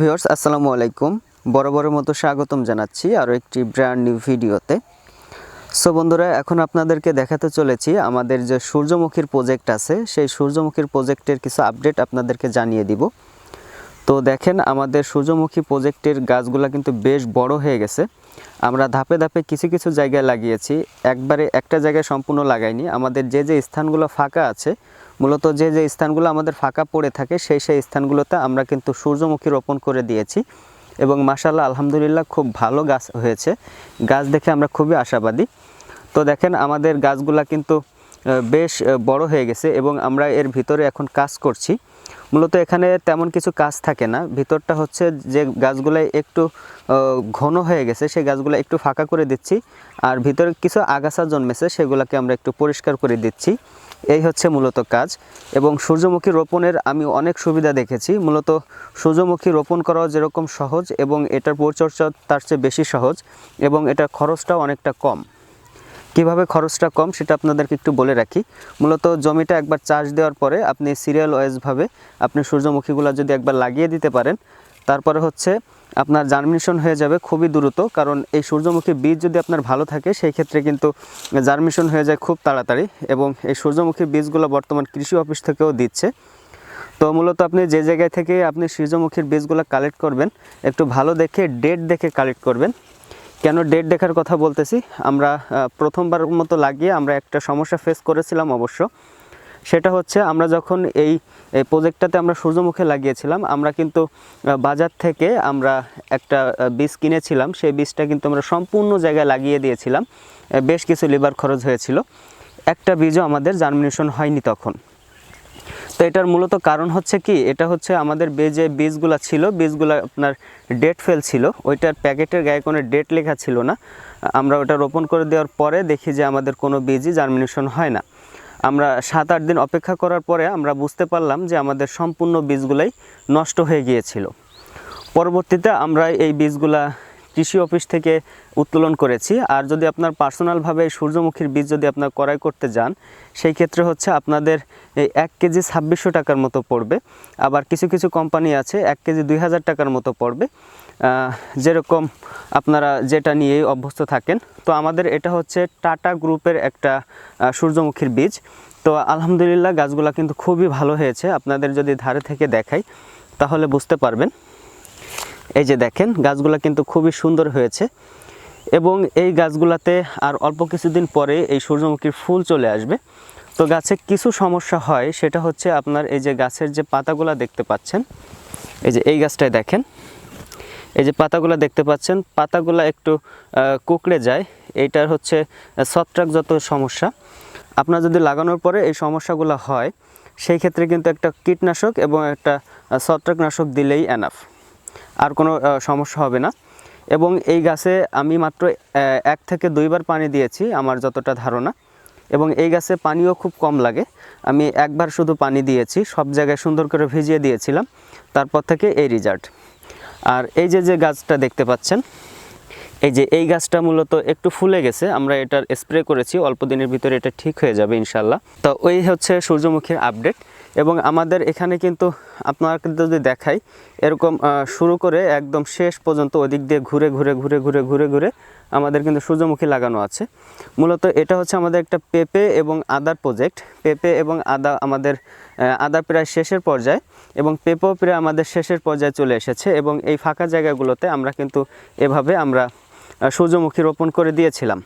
Viewers আসসালামু আলাইকুম। বরাবরের মতো স্বাগতম জানাচ্ছি আরও একটি ব্র্যান্ড নিউ ভিডিওতে সো বন্ধুরা, এখন আপনাদেরকে দেখাতে চলেছি আমাদের যে সূর্যমুখীর প্রজেক্ট আছে, সেই সূর্যমুখীর প্রজেক্টের কিছু আপডেট আপনাদেরকে জানিয়ে দিব। তো দেখেন, আমাদের সূর্যমুখী প্রজেক্টের গাছগুলো কিন্তু বেশ বড় হয়ে গেছে। আমরা ধাপে ধাপে কিছু কিছু জায়গায় লাগিয়েছি। একবারে একটা জায়গায় সম্পূর্ণ লাগাইনি। আমাদের যে যে স্থানগুলো ফাঁকা আছে মূলত যে যে স্থানগুলো আমাদের ফাঁকা পড়ে থাকে, সেই সেই স্থানগুলোতে আমরা কিন্তু সূর্যমুখী রোপণ করে দিয়েছি এবং মাসাল্লাহ আলহামদুলিল্লাহ খুব ভালো গাছ হয়েছে। গাছ দেখে আমরা খুবই আশাবাদী। তো দেখেন, আমাদের গাছগুলা কিন্তু বেশ বড় হয়ে গেছে এবং আমরা এর ভিতরে এখন কাজ করছি। মূলত এখানে তেমন কিছু কাজ থাকে না। ভিতরটা হচ্ছে যে গাছগুলো একটু ঘন হয়ে গেছে, সেই গাছগুলো একটু ফাঁকা করে দিচ্ছি। আর ভিতরে কিছু আগাছা জন্মেছে, সেগুলোকে আমরা একটু পরিষ্কার করে দিচ্ছি। এই হচ্ছে মূলত কাজ। এবং সূর্যমুখী রোপণের আমি অনেক সুবিধা দেখেছি। মূলত সূর্যমুখী রোপণ করাও যেরকম সহজ এবং এটার পরিচর্যা তার চেয়ে বেশি সহজ এবং এটার খরচটাও অনেকটা কম। কীভাবে খরচটা কম সেটা আপনাদেরকে একটু বলে রাখি। মূলত জমিটা একবার চাষ দেওয়ার পরে আপনি সিরিয়াল ওয়াইজভাবে আপনি সূর্যমুখীগুলো যদি একবার লাগিয়ে দিতে পারেন, তারপরে হচ্ছে আপনার জার্মিনেশন হয়ে যাবে খুবই দ্রুত, কারণ এই সূর্যমুখী বীজ যদি আপনার ভালো থাকে, সেই ক্ষেত্রে কিন্তু জার্মিনেশন হয়ে যায় খুব তাড়াতাড়ি এবং এই সূর্যমুখী বীজগুলো বর্তমান কৃষি অফিস থেকেও দিচ্ছে। তো মূলত আপনি যে জায়গায় থেকে আপনি সূর্যমুখীর বীজগুলো কালেক্ট করবেন, একটু ভালো দেখে ডেট দেখে কালেক্ট করবেন। কেন ডেট দেখার কথা বলতেছি? আমরা প্রথমবার মতো লাগিয়ে আমরা একটা সমস্যা ফেস করেছিলাম অবশ্য। সেটা হচ্ছে আমরা যখন এই প্রজেক্টটাতে আমরা সূর্যমুখে লাগিয়েছিলাম, আমরা কিন্তু বাজার থেকে আমরা একটা বীজ কিনেছিলাম। সেই বীজটা কিন্তু আমরা সম্পূর্ণ জায়গায় লাগিয়ে দিয়েছিলাম। বেশ কিছু লিভার খরচ হয়েছিল। একটা বীজও আমাদের জার্মিনেশন হয়নি তখন। তো এটার মূলত কারণ হচ্ছে কি? এটা হচ্ছে আমাদের যে বীজগুলো ছিল, বীজগুলো আপনার ডেট ফেল ছিল, ওইটার প্যাকেটের গায়ে কোনো ডেট লেখা ছিল না। আমরা ওটা রোপণ করে দেওয়ার পরে দেখি যে আমাদের কোনো বীজই জার্মিনেশন হয় না। আমরা সাত আট দিন অপেক্ষা করার পরে আমরা বুঝতে পারলাম যে আমাদের সম্পূর্ণ বীজগুলাই নষ্ট হয়ে গিয়েছিল। পরবর্তীতে আমরা এই বীজগুলা কৃষি অফিস থেকে উত্তোলন করেছি। আর যদি আপনার পার্সোনালভাবে সূর্যমুখীর বীজ যদি আপনার ক্রয় করতে যান, সেই ক্ষেত্রে হচ্ছে আপনাদের এই এক কেজি ছাব্বিশশো টাকার মতো পড়বে। আবার কিছু কিছু কোম্পানি আছে, এক কেজি দুই হাজার টাকার মতো পড়বে। যেরকম আপনারা যেটা নিয়েই অভ্যস্ত থাকেন। তো আমাদের এটা হচ্ছে টাটা গ্রুপের একটা সূর্যমুখীর বীজ। তো আলহামদুলিল্লাহ গাছগুলা কিন্তু খুবই ভালো হয়েছে। আপনাদের যদি ধারে থেকে দেখাই, তাহলে বুঝতে পারবেন। এই যে দেখেন, গাছগুলা কিন্তু খুবই সুন্দর হয়েছে। এবং এই গাছগুলাতে আর অল্প কিছুদিন পরে এই সূর্যমুখীর ফুল চলে আসবে। তো গাছে কিছু সমস্যা হয়, সেটা হচ্ছে আপনার এই যে গাছের যে পাতাগুলা দেখতে পাচ্ছেন, এই যে এই গাছটায় দেখেন। এই যে পাতাগুলো দেখতে পাচ্ছেন, পাতাগুলো একটু কুকড়ে যায়। এইটার হচ্ছে ছত্রাক যত সমস্যা। আপনার যদি লাগানোর পরে এই সমস্যাগুলো হয়, সেই ক্ষেত্রে কিন্তু একটা কীটনাশক এবং একটা ছত্রাকনাশক দিলেই এনাফ আর কোনো সমস্যা হবে না। এবং এই গাছে আমি মাত্র এক থেকে দুইবার পানি দিয়েছি আমার যতটা ধারণা। এবং এই গাছে পানিও খুব কম লাগে। আমি একবার শুধু পানি দিয়েছি, সব জায়গায় সুন্দর করে ভিজিয়ে দিয়েছিলাম। তারপর থেকে এই রেজাল্ট। আর এই যে যে গাছটা দেখতে পাচ্ছেন, এই যে এই গাছটা মূলত একটু ফুলে গেছে। আমরা এটার স্প্রে করেছি, অল্প দিনের ভিতরে এটা ঠিক হয়ে যাবে ইনশাল্লাহ তো ওই হচ্ছে সূর্যমুখীর আপডেট। এবং আমাদের এখানে কিন্তু আপনাকে যদি দেখাই, এরকম শুরু করে একদম শেষ পর্যন্ত ওদিক দিয়ে ঘুরে ঘুরে ঘুরে ঘুরে ঘুরে ঘুরে আমাদের কিন্তু সূর্যমুখী লাগানো আছে। মূলত এটা হচ্ছে আমাদের একটা পেঁপে এবং আদার প্রজেক্ট পেঁপে এবং আদা আমাদের আদা প্রায় শেষের পর্যায়ে এবং পেঁপেও প্রায় আমাদের শেষের পর্যায়ে চলে এসেছে এবং এই ফাঁকা জায়গাগুলোতে আমরা কিন্তু এভাবে আমরা সূর্যমুখী রোপণ করে দিয়েছিলাম।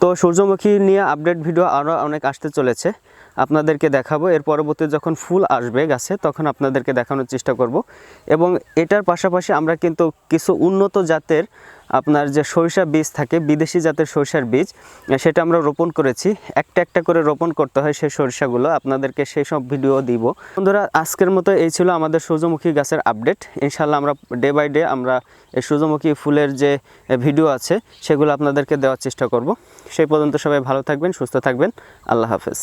তো সূর্যমুখী নিয়ে আপডেট ভিডিও আরও অনেক আসতে চলেছে। আপনাদেরকে দেখাবো। এর পরবর্তী যখন ফুল আসবে গাছে, তখন আপনাদেরকে দেখানোর চেষ্টা করব। এবং এটার পাশাপাশি আমরা কিন্তু কিছু উন্নত জাতের আপনার যে সরিষা বীজ থাকে, বিদেশি জাতের সরিষার বীজ, সেটা আমরা রোপণ করেছি। একটা একটা করে রোপণ করতে হয় সেই সরিষাগুলো। আপনাদেরকে সেই সব ভিডিও দিব। বন্ধুরা, আজকের মতো এই ছিল আমাদের সূর্যমুখী গাছের আপডেট। ইনশাল্লাহ আমরা ডে বাই ডে আমরা এই সূর্যমুখী ফুলের যে ভিডিও আছে, সেগুলো আপনাদেরকে দেওয়ার চেষ্টা করব। সেই পর্যন্ত সবাই ভালো থাকবেন, সুস্থ থাকবেন। আল্লাহ হাফেজ।